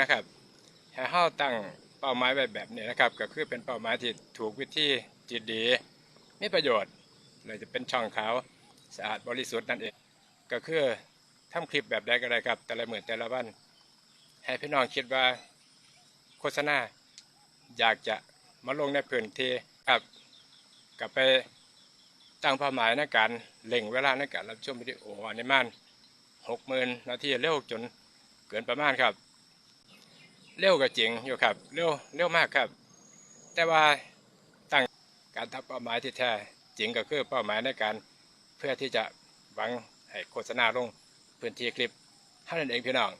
นะครับให้เฮาตั้งเป้าหมายไว้แบบนี้นะครับ ก็คือเป็นเป้าหมายที่ถูกวิธีจิตดีมีประโยชน์เลยจะเป็นช่องขาวสะอาดบริสุทธิ์นั่นเอง ก็คือทำคลิปแบบใดก็ได้ครับ แต่ละหมื่นแต่ละวัน ให้พี่น้องคิดว่าโฆษณาอยากจะมาลงในพื้นที่ครับกับไปตั้งเป้าหมายในการเล่งเวลาในการรับชมวิดีโออันนี้มันหกหมื่นนาทีเร็วจนเกินประมาณครับ เร็วก็จริงอยู่ครับ เร็วเร็วมากครับ แต่ว่าตั้งการตั้งเป้าหมายที่แท้จริงก็คือเป้าหมายในการเพื่อที่จะหวังให้โฆษณาลงพื้นที่คลิปท่านั้นเองพี่น้อง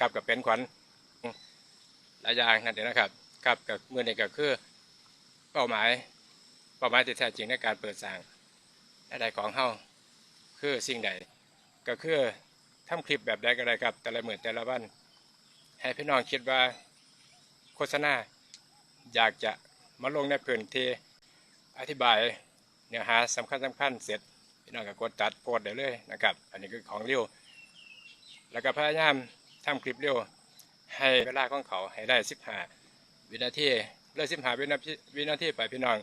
กับกับเป็นขวัญหลายอย่างนั่นเองนะครับกับกับมือนี้ก็คือเป้าหมายเป้าหมายที่แท้จริงในการเปิดสร้างอะไรของเฮาคือสิ่งใด ก็คือทำคลิปแบบใดก็ได้ครับ แต่ละหมื่นแต่ละวันให้พี่น้องคิดว่า โฆษณา อยากจะมาลงในเพื้นเทอธิบายเนื้อหาสำคัญสำคัญเสร็จพี่น้องก็กดจัดโพสต์ได้เลยนะครับ อันนี้คือของเร็วแล้วก็พยายามทำคลิปเร็วให้เวลาของเขาให้ได้15วินาทีเลย15วินาทีวินาทีไปพี่น้อง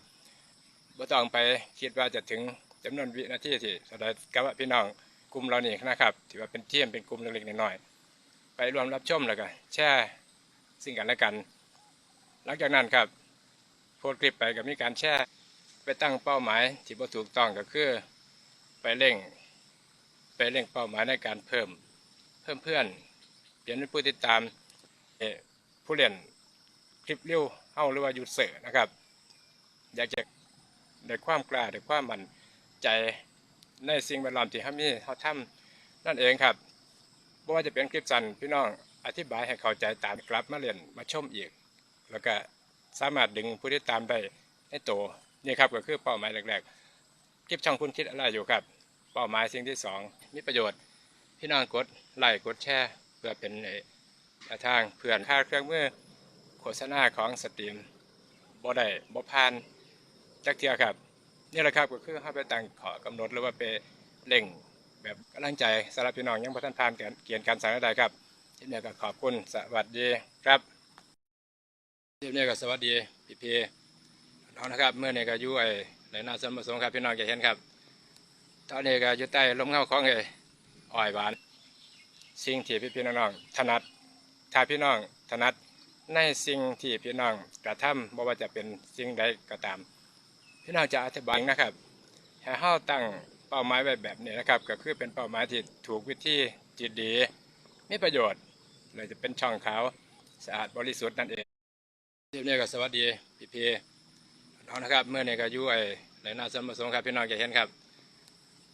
บ่ต้องไปคิดว่าจะถึงจำนวนวินาทีที่แสดงกับพี่น้องกลุ่มเรานี่นะครับถือว่าเป็นเทียมเป็นกลุ่มเล็กๆน้อยๆไปรวมรับชมแล้วก็แชร์สิ่งกันและกัน หลังจากนั้นครับโพสคลิปไปกับมีการแชร์ไปตั้งเป้าหมายที่บ่ถูกต้องก็คือ ไปเร่ง ไปเร่งเป้าหมายในการเพิ่ม เพิ่มเพื่อนเปลี่ยนเป็นผู้ติดตามผู้เล่นคลิปเร็วเฮาหรือว่ายูเซอร์นะครับ อยากจะได้ความกล้าได้ความมั่นใจในสิ่งแวดล้อมที่เฮามีเฮาทำนั่นเองครับบ่ว่าจะเป็นคลิปสั้นพี่น้องอธิบายให้เข้าใจตามกลับมาเรียนมาชมอีก แล้วก็สามารถดึงผู้ติดตามได้ในโตนี่ครับก็คือเป้าหมายแรกๆคลิปช่องคุณคิดอะไรอยู่ครับ เป้าหมายสิ่งที่สองมีประโยชน์พี่น้องกดไลค์กดแชร์เพื่อเป็นแนวทางเพื่อนค่าเครื่องมือโฆษณาของสตรีมบ่ได้บ่ผ่านจักเทียครับนี่แหละครับก็คือให้ไปตั้งขอกำหนดหรือว่าไปเร่งแบบกำลังใจสำหรับพี่น้องยังบ่ทันานการเกียนการสั่งใดครับทีนี้ก็ขอบคุณสวัสดีครับ ทีนี้ก็สวัสดีพี่พีน้องนะครับ เมื่อเนี้ก็อยู่ไอ้ในนาสมประสงค์ครับพี่น้องจะเห็นครับ ตอนนี้ก็อยู่ใต้ลมเงาของไอ้อ้อยหวาน สิ่งที่พี่พี่น้องถนัดถ้าพี่น้องถนัดในสิ่งที่พี่น้องกระทำบ่ว่าจะเป็นสิ่งใดก็ตาม พี่น้องจะอธิบายนะครับให้เฮาตั้งเป้าหมายไว้แบบนี้นะครับ ก็คือเป็นเป้าหมายที่ถูกวิธีจิตดีมีประโยชน์เลยจะเป็นช่องขาวสะอาดบริสุทธิ์นั่นเอง ทีนี้ก็สวัสดีพี่พีน้องนะครับเมื่อเนี้ก็อยู่ไอ้ในนาสมประสงค์ครับพี่น้องจะเห็นครับ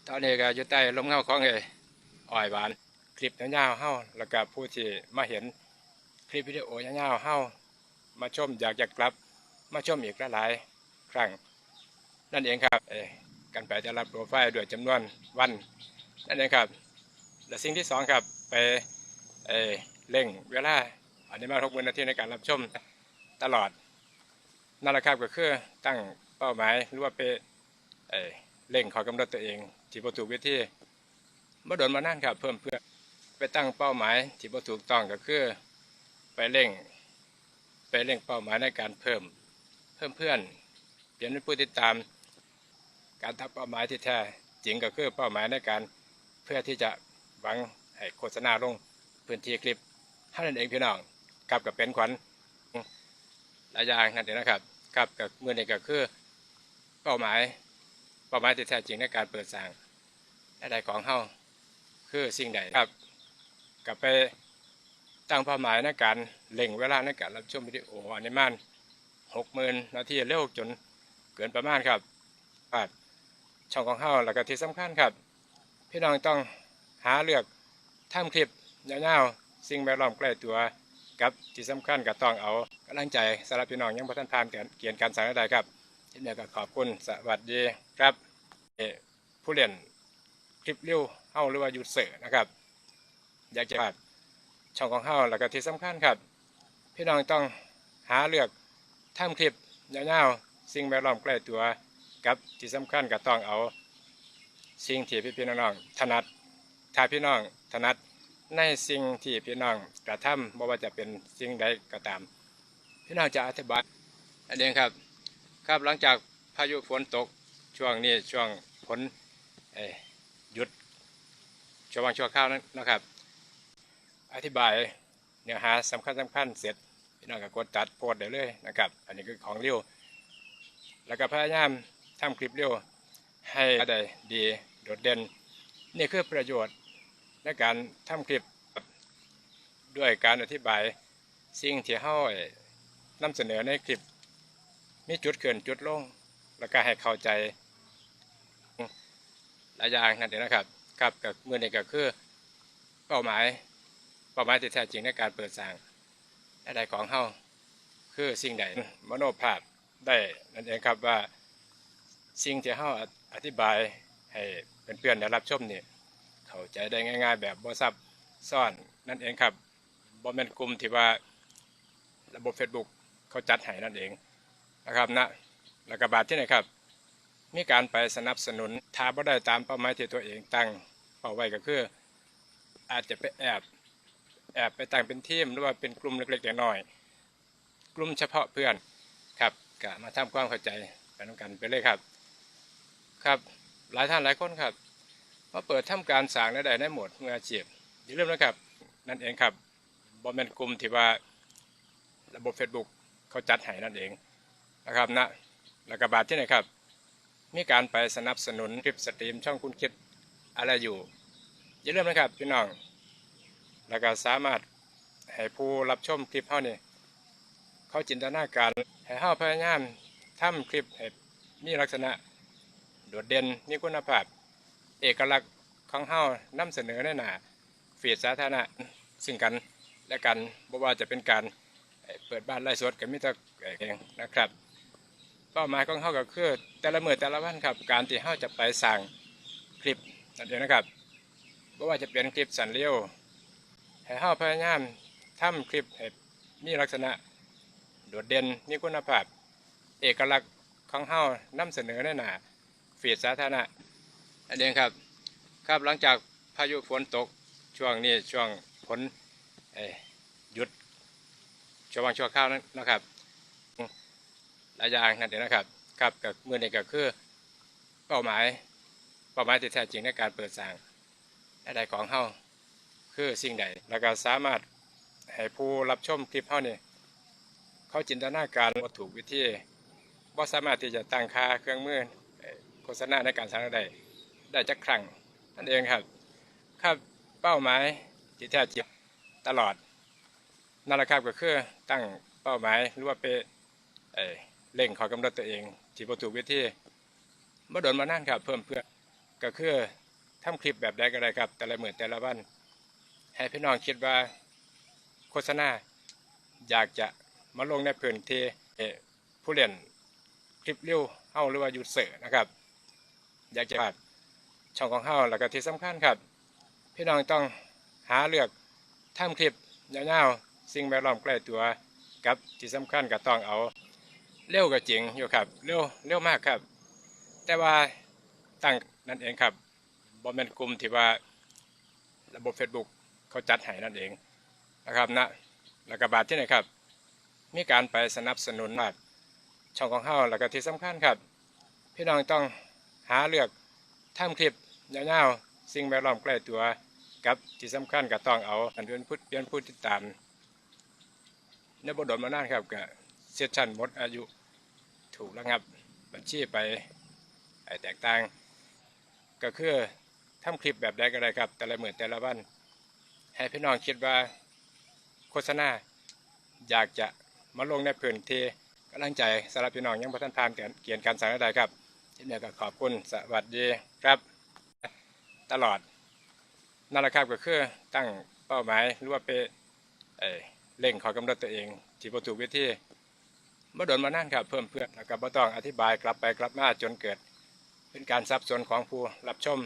ตอนนี้ก็อยู่ใต้ลมเงาของไอ้อ้อยหวาน คลิปยาวๆเฮาแล้วก็ผู้ที่มาเห็นคลิปวิดีโอยาวๆเฮามาชมอยากจะกลับ มาชมอีกหลายๆครั้ง นั่นเองครับเอการไปจะรับโปรไฟล์ด้วยจำนวนวัน นั่นเองครับ และสิ่งที่สองครับไปเอเร่งเวลาอันนี้มาทุกวินาทีในการรับชม ตลอดนั่นแหละครับก็คือตั้งเป้าหมายหรือว่าไปเอ่อเร่งขอกำหนดตัวเองที่ประถูวิธีเมื่อโดนมานั่นครับ เพิ่มเพื่อไปตั้งเป้าหมายที่ประถูกต้องก็คือไปเร่ง ไปเร่งเป้าหมายในการเพิ่ม เพิ่มเพื่อนเปลี่ยนเป็นผู้ติดตาม การทำเป้าหมายที่แท้จริงก็คือเป้าหมายในการเพื่อที่จะหวังให้โฆษณาลงพื้นที่คลิปเท่านั้นเองพี่น้องกับกับเป็นขวัญ หลายอย่างนั่นเองนะครับกับกับมือนี้ก็คือเป้าหมายเป้าหมายที่แท้จริงในการเปิดสร้างอะไรของเฮาคือสิ่งใดครับกับไปตั้งเป้าหมายในการเล่งเวลาในการรับชมวิดีโออันนี้มันหกหมื่นนาทีเร็วจนเกินประมาณครับครับช่องของเฮาแล้วก็ที่สำคัญครับ พี่น้องต้องหาเลือกทำคลิปยาวๆสิ่งแวดล้อมใกล้ตัว กับที่สำคัญก็ต้องเอากำลังใจสำหรับพี่น้องยังบ่ทันผ่านการเกียนการสั่งใดครับทีนี้ก็ขอบคุณสวัสดีครับผู้เล่นคลิปเร็วเฮาหรือว่ายูเซอร์นะครับ อยากจะฝากช่องของเฮาแล้วก็ที่สำคัญครับ พี่น้องต้องหาเลือกทำคลิปยาวๆสิ่งแวดล้อมใกล้ตัวกับที่สำคัญก็ต้องเอาสิ่งที่พี่พี่ๆน้องๆถนัดถ้าพี่น้องถนัด ในสิ่งที่พี่น้องกระทำไม่ว่าจะเป็นสิ่งใดก็ตาม พี่น้องจะอธิบายอันนี้ครับ ครับหลังจากพายุฝนตกช่วงนี้ช่วงฝนหยุดช่วงวันชั่วข้าวนั้นนะครับ อธิบายเนื้อหาสำคัญสำคัญเสร็จพี่น้องก็กดตัดโพสต์ได้เลยนะครับ อันนี้คือของเร็วแล้วก็พยายามทำคลิปเร็วให้ได้ดีโดดเด่นนี่คือประโยชน์ ในการทำคลิปด้วยการอธิบายสิ่งที่เฮานำเสนอในคลิป มีจุดเกินจุดลง แล้วก็ให้เข้าใจหลายอย่างนั่นเองนะครับ ครับกับมือนี้ก็คือเป้าหมายเป้าหมายที่แท้จริงในการเปิดสร้างใดของเฮาคือสิ่งใดมโนภาพได้นั่นเองครับว่าสิ่งที่เฮาอธิบายให้เพื่อนๆได้รับชมนี่ เข้าใจได้ง่าย ๆ แบบบ่ซับซ้อนนั่นเองครับบ่แม่นกลุ่มที่ว่าระบบ Facebook เขาจัดให้นั่นเองนะครับนะแล้วก็บาทที่ไหนครับ มีการไปสนับสนุนถ้าบ่ได้ตามเป้าหมายที่ตัวเองตั้งเป้าไว้ก็คือ อาจจะไปแอบแอบไปตั้งเป็นทีมหรือว่าเป็นกลุ่มเล็กๆน้อยๆกลุ่มเฉพาะเพื่อนครับก็มาทำความเข้าใจกันกันไปเลยครับ ครับหลายท่านหลายคนครับ มาเปิดทำการสร้างได้ได้หมดเมื่ออาชีพอย่าลืมนะครับ นั่นเองครับบอมเมนกลุ่มที่ว่าระบบ Facebook เขาจัดให้นั่นเองนะครับนะแล้วก็บาทที่ไหนครับ มีการไปสนับสนุนคลิปสตรีมช่องคุณคิดอะไรอยู่ อย่าลืมนะครับพี่น้อง แล้วก็สามารถให้ผู้รับชมคลิปเฮานี่เขาจินตนาการให้เฮาพยายามทำคลิปให้มีลักษณะ โดดเด่นมีคุณภาพ เอกลักษณ์ของเฮานำเสนอในหน้าฟีดสาธารณะซึ่งกันและกันบ่ว่าจะเป็นการเปิดบ้านไล่สดกับมิตรเองนะครับเป้าหมายของเฮาก็คือแต่ละมือแต่ละวันครับ การที่เฮาจะไปสร้างคลิปนั่นเองนะครับไม่ว่าจะเป็นคลิปสันเลี้ยวให้เฮาพยายามทำคลิปให้มีลักษณะโดดเด่นมีคุณภาพ เอกลักษณ์ของเฮานำเสนอในหน้าฟีดสาธารณะ อันนี้ครับครับหลังจากพายุฝนตกช่วงนี้ช่วงฝนหยุดช่วงชั่วข้าวนั้นนะครับหลายอย่างนั่นเองนะครับครับกับมือนี้ก็คือเป้าหมายเป้าหมายที่แท้จริงในการเปิดสร้างใดของเฮาคือสิ่งใดแล้วก็สามารถให้ผู้รับชมคลิปเฮานี่เขาจินตนาการว่าถูกวิธีว่าสามารถที่จะตั้งค่าเครื่องมือเอ่อโฆษณาในการสร้างได้ ได้จักครั้งนั่นเองครับครับเป้าหมายที่แท้จริงตลอดนั่นแหละครับก็คือตั้งเป้าหมายหรือว่าไปเอ่เล่งขอกำหนดตัวเองที่บ่ถูวิธีเมื่อโดนมานั่นครับเพิ่มเพื่อก็คือทำคลิปแบบใดก็ได้ครับ แต่ละหมื้อแต่ละวันให้พี่น้องคิดว่าโฆษณาอยากจะมาลงในพื้นที่เอ่อผู้เล่นคลิปเร็วเฮาหรือว่ายูเซอร์นะครับ อยากจะ ช่องของเฮาแล้วก็ที่สำคัญครับ พี่น้องต้องหาเลือกทำคลิปยาวๆสิ่งแวดล้อมใกล้ตัวกับที่สำคัญก็ต้องเอาเร็วก็จริงอยู่ครับเร็วเร็วมากครับ แต่ว่าตั้งนั่นเองครับบอมเมนกลุ่มที่ว่าระบบ Facebook เขาจัดให้นั่นเองนะครับนะแล้วก็บาทที่ไหนครับ มีการไปสนับสนุนบาทช่องของเฮาแล้วก็ที่สำคัญครับ พี่น้องต้องหาเลือก ทำคลิปยาวๆสิ่งแวดล้อมใกล้ตัวกับที่สำคัญก็ต้องเอาอันเดือนพุทธเดือนพุทธติดตามในบทดลมานานครับก็เซสชั่นหมดอายุถูกแล้วครับบัญชีไปไอแตกต่าง ก็คือทำคลิปแบบใดก็ได้ครับ แต่ละหมื้อแต่ละวัน ให้พี่น้องคิดว่าโฆษณาอยากจะมาลงในพื้นที่กำลังใจสำหรับพี่น้องยังพัฒนผ่านเกียนการสั่งได้ครับที่นี่ก็ขอบคุณสวัสดี ครับ ตลอดนั่นแหละครับก็คือตั้งเป้าหมายหรือว่าไปเอ่งขอกำหนดตัวเองที่ประถูวิธีเมื่อโดนมานั่นครับเพิ่มเพื่อนแล้วก็บ่ต้องอธิบายกลับไปกลับมาจนเกิด เป็นการสับสนของผู้รับชม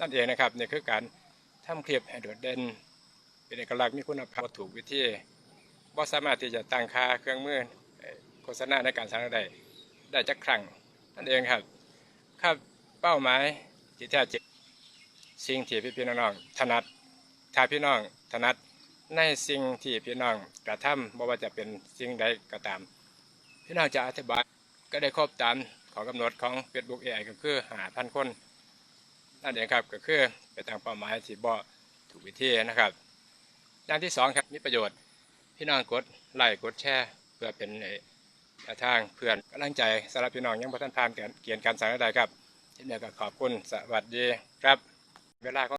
นั่นเองนะครับนี่คือการทำคลิปให้โดดเด่นเป็นเอกลักษณ์มีคุณภาพถูกวิธีว่าสามารถที่จะตั้งค่าเครื่องมือโฆษณาในการสร้างรายได้ได้จักครั้งนั่นเองครับ ครับ เป้าหมายที่แท้จริงสิ่งที่พี่ๆน้องถนัดถ้าพี่น้องถนัดในสิ่งที่พี่น้องกระทำบ่ว่าจะเป็นสิ่งใดก็ตาม พี่น้องจะอธิบายก็ได้ครบตามขอกำหนดของ Facebook AI ก็คือหาพันคนนั่นเองครับก็คือไปตามเป้าหมายที่บ่ถูกวิธีนะครับอย่างที่สองครับมีประโยชน์ พี่น้องกดไลค์กดแชร์เพื่อเป็นอ้แนวทางเพื่อนกำลังใจสำหรับพี่น้องยังบ่ทันผ่านเกณฑ์การสั่งใดๆครับ ที่นี่ก็ขอบคุณสวัสดีครับ เวลาของ